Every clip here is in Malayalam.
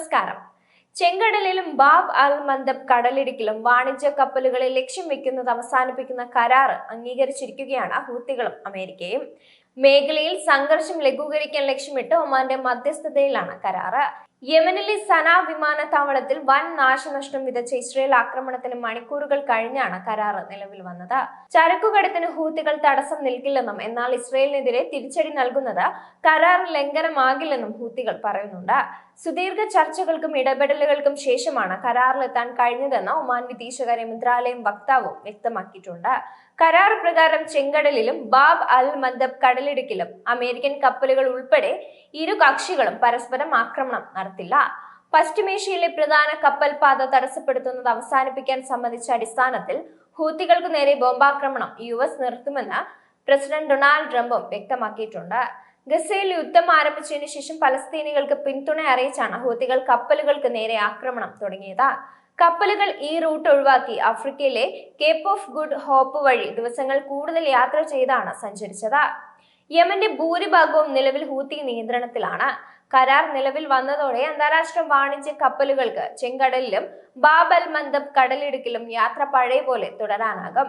നമസ്കാരം. ചെങ്കടലിലും ബാബ് അൽ മന്ദബ് കടലിടുക്കിലും വാണിജ്യ കപ്പലുകളെ ലക്ഷ്യം വെക്കുന്നത് അവസാനിപ്പിക്കുന്ന കരാർ അംഗീകരിച്ചിരിക്കുകയാണ് ഹൂത്തികളും അമേരിക്കയും. മേഖലയിൽ സംഘർഷം ലഘൂകരിക്കാൻ ലക്ഷ്യമിട്ട് ഒമാന്റെ മധ്യസ്ഥതയിലാണ് കരാറ്. യമനിലെ സന വിമാനത്താവളത്തിൽ വൻ നാശനഷ്ടം വിതച്ച ഇസ്രയേൽ ആക്രമണത്തിന് മണിക്കൂറുകൾ കഴിഞ്ഞാണ് കരാർ നിലവിൽ വന്നത്. ചരക്കുകടത്തിന് ഹൂത്തികൾ തടസ്സം നിൽക്കില്ലെന്നും എന്നാൽ ഇസ്രയേലിനെതിരെ തിരിച്ചടി നൽകുന്നത് കരാർ ലംഘനമാകില്ലെന്നും ഹൂത്തികൾ പറയുന്നുണ്ട്. സുദീർഘ ചർച്ചകൾക്കും ഇടപെടലുകൾക്കും ശേഷമാണ് കരാറിലെത്താൻ കഴിഞ്ഞതെന്ന് ഒമാൻ വിദേശകാര്യ മന്ത്രാലയം വക്താവും വ്യക്തമാക്കിയിട്ടുണ്ട്. കരാർ പ്രകാരം ചെങ്കടലിലും ബാബ് അൽ മന്ദബ് കടലിടുക്കിലും അമേരിക്കൻ കപ്പലുകൾ ഉൾപ്പെടെ ഇരു കക്ഷികളും പരസ്പരം ആക്രമണം നടത്തില്ല. പശ്ചിമേഷ്യയിലെ പ്രധാന കപ്പൽ പാത തടസ്സപ്പെടുത്തുന്നത് അവസാനിപ്പിക്കാൻ സംബന്ധിച്ച അടിസ്ഥാനത്തിൽ ഹൂത്തികൾക്ക് നേരെ ബോംബാക്രമണം യു എസ് നിർത്തുമെന്ന് പ്രസിഡന്റ് ഡൊണാൾഡ് ട്രംപും വ്യക്തമാക്കിയിട്ടുണ്ട്. ഗസയിൽ യുദ്ധം ആരംഭിച്ചതിനു ശേഷം പലസ്തീനികൾക്ക് പിന്തുണ അറിയിച്ചാണ് ഹൂത്തികൾ കപ്പലുകൾക്ക് നേരെ ആക്രമണം തുടങ്ങിയത്. കപ്പലുകൾ ഈ റൂട്ട് ഒഴിവാക്കി ആഫ്രിക്കയിലെ കേപ്പ് ഓഫ് ഗുഡ് ഹോപ്പ് വഴി ദിവസങ്ങൾ കൂടുതൽ യാത്ര ചെയ്താണ് സഞ്ചരിച്ചത്. യമന്റെ ഭൂരിഭാഗവും നിലവിൽ ഹൂത്തി നിയന്ത്രണത്തിലാണ്. കരാർ നിലവിൽ വന്നതോടെ അന്താരാഷ്ട്ര വാണിജ്യ കപ്പലുകൾക്ക് ചെങ്കടലിലും ബാബൽ മന്ദബ് കടലിടുക്കിലും യാത്ര പഴയ പോലെ തുടരാനാകും.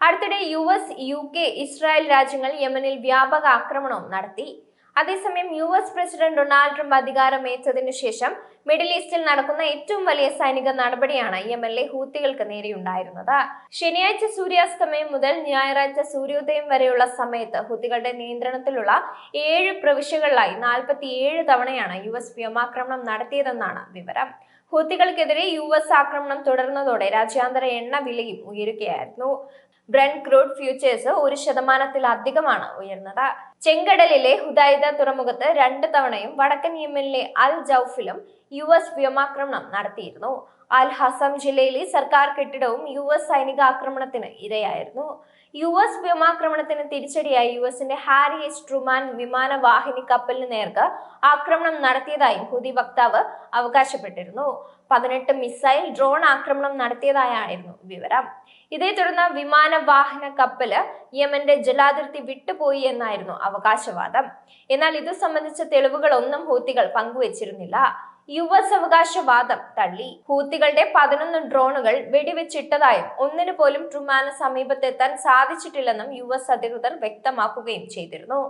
അടുത്തിടെ U S U K Israel രാജ്യങ്ങൾ യമനിൽ വ്യാപക ആക്രമണവും നടത്തി. അതേസമയം U S president Donald Trump അധികാരമേറ്റതിനു ശേഷം മിഡിൽ ഈസ്റ്റിൽ നടക്കുന്ന ഏറ്റവും വലിയ സൈനിക നടപടിയാണ് യമനിലെ ഹൂത്തികൾക്ക് നേരെയുണ്ടായിരുന്നത് ശനിയാഴ്ച സൂര്യാസ്തമയം മുതൽ ഞായറാഴ്ച സൂര്യോദയം വരെയുള്ള സമയത്ത് ഹൂത്തികളുടെ നിയന്ത്രണത്തിലുള്ള ഏഴ് പ്രവിശ്യകളിലായി നാൽപ്പത്തിയേഴ് തവണയാണ് യു എസ് വ്യോമാക്രമണം നടത്തിയതെന്നാണ് വിവരം. ഹൂത്തികൾക്കെതിരെ യു എസ് ആക്രമണം തുടർന്നതോടെ രാജ്യാന്തര എണ്ണ വിലയും ഉയരുകയായിരുന്നു. ബ്രൻ ക്രൂഡ് ഫ്യൂച്ചേഴ്സ് ഒരു ശതമാനത്തിലധികമാണ് ഉയർന്നത്. ചെങ്കടലിലെ ഹുദൈദ തുറമുഖത്ത് രണ്ട് തവണയും വടക്കൻ യമനിലെ അൽ ജൌഫിലും യു എസ് വ്യോമാക്രമണം നടത്തിയിരുന്നു. അൽ ഹസം ജില്ലയിലെ സർക്കാർ കെട്ടിടവും യു എസ് സൈനിക ആക്രമണത്തിന് ഇരയായിരുന്നു. യു എസ് വ്യോമാക്രമണത്തിന് തിരിച്ചടിയായി യു എസിന്റെ ഹാരി എച്ച് ട്രുമാൻ വിമാനവാഹിനി കപ്പലിന് നേർക്ക് ആക്രമണം നടത്തിയതായും ഹുദി വക്താവ് അവകാശപ്പെട്ടിരുന്നു. പതിനെട്ട് മിസൈൽ ഡ്രോൺ ആക്രമണം നടത്തിയതായിരുന്നു വിവരം. ഇതേ തുടർന്ന് വിമാനവാഹന കപ്പൽ യമന്റെ ജലാതിർത്തി വിട്ടുപോയി എന്നായിരുന്നു അവകാശവാദം. എന്നാൽ ഇത് സംബന്ധിച്ച തെളിവുകളൊന്നും ഹൂത്തികൾ പങ്കുവച്ചിരുന്നില്ല. യു എസ് അവകാശവാദം തള്ളി. ഹൂത്തികളുടെ പതിനൊന്ന് ഡ്രോണുകൾ വെടിവെച്ചിട്ടതായും ഒന്നിനു പോലും ട്രുമാന് സമീപത്തെത്താൻ സാധിച്ചിട്ടില്ലെന്നും യു എസ് അധികൃതർ വ്യക്തമാക്കുകയും ചെയ്തിരുന്നു.